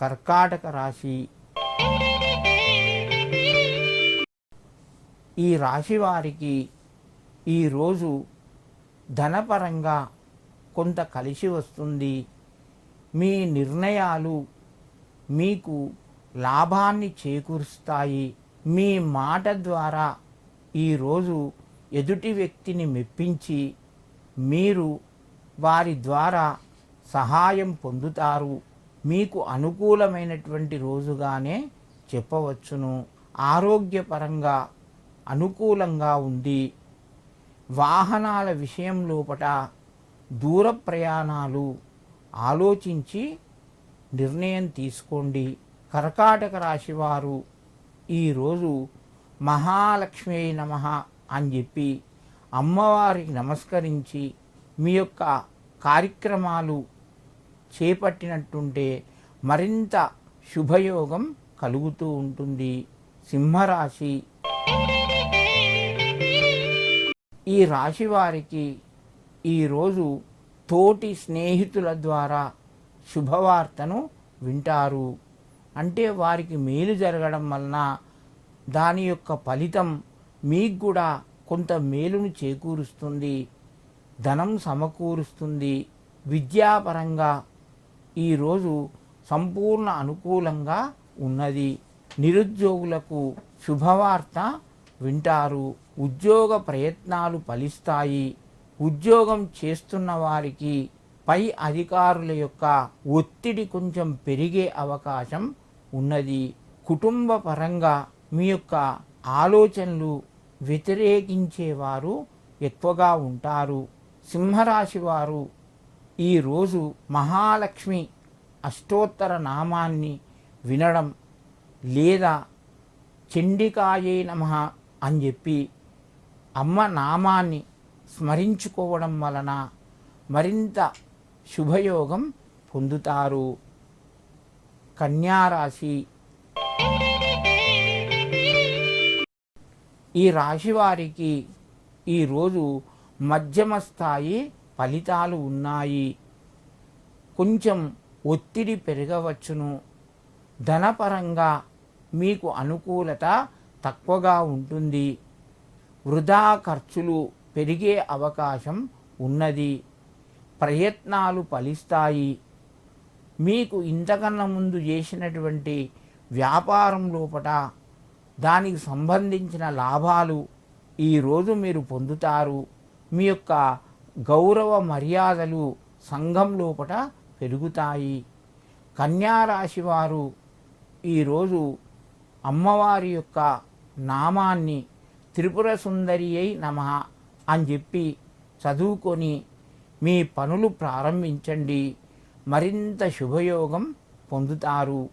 కర్కాటక రాశి. ఈ రాశి వారికి ఈరోజు ధనపరంగా కొంత కలిసి వస్తుంది. మీ నిర్ణయాలు మీకు లాభాన్ని చేకూరుస్తాయి. మీ మాట ద్వారా ఈరోజు ఎదుటి వ్యక్తిని మెప్పించి మీరు వారి ద్వారా సహాయం పొందుతారు. మీకు అనుకూలమైనటువంటి రోజుగానే చెప్పవచ్చును. ఆరోగ్యపరంగా అనుకూలంగా ఉంది వాహనాల విషయం లోపట దూర ప్రయాణాలు ఆలోచించి నిర్ణయం తీసుకోండి. కర్కాటక రాశివారు ఈరోజు మహాలక్ష్మి నమ అని చెప్పి అమ్మవారికి నమస్కరించి మీ యొక్క కార్యక్రమాలు చేపట్టినట్టుంటే మరింత శుభయోగం కలుగుతూ ఉంటుంది సింహరాశి. ఈ రాశి వారికి ఈరోజు తోటి స్నేహితుల ద్వారా శుభవార్తను వింటారు. అంటే వారికి మేలు జరగడం వలన దాని యొక్క ఫలితం మీకు కూడా కొంత మేలును చేకూరుస్తుంది. ధనం సమకూరుస్తుంది. విద్యాపరంగా ఈరోజు సంపూర్ణ అనుకూలంగా ఉన్నది. నిరుద్యోగులకు శుభవార్త వింటారు. ఉద్యోగ ప్రయత్నాలు ఫలిస్తాయి. ఉద్యోగం చేస్తున్న వారికి పై అధికారుల యొక్క ఒత్తిడి కొంచెం పెరిగే అవకాశం ఉన్నది. కుటుంబ పరంగా మీ యొక్క ఆలోచనలు వ్యతిరేకించేవారు ఎక్కువగా ఉంటారు. సింహరాశి వారు ఈరోజు మహాలక్ష్మి అష్టోత్తర నామాన్ని వినడం లేదా చండికాయే నమ అని చెప్పి అమ్మ నామాన్ని స్మరించుకోవడం వలన మరింత శుభయోగం పొందుతారు. కన్యారాశి. ఈ రాశి వారికి ఈరోజు మధ్యమ స్థాయి ఫలితాలు ఉన్నాయి. కొంచెం ఒత్తిడి పెరగవచ్చును. ధనపరంగా మీకు అనుకూలత తక్కువగా ఉంటుంది. వృధా ఖర్చులు పెరిగే అవకాశం ఉన్నది. ప్రయత్నాలు ఫలిస్తాయి. మీకు ఇంతకన్నా ముందు చేసినటువంటి వ్యాపారం లోపట దానికి సంబంధించిన లాభాలు ఈరోజు మీరు పొందుతారు. మీ యొక్క గౌరవ మర్యాదలు సంఘం లోపట పెరుగుతాయి. కన్యారాశి వారు ఈరోజు అమ్మవారి యొక్క నామాన్ని త్రిపుర సుందరి అయి నమ అని చెప్పి చదువుకొని మీ పనులు ప్రారంభించండి. మరింత శుభయోగం పొందుతారు.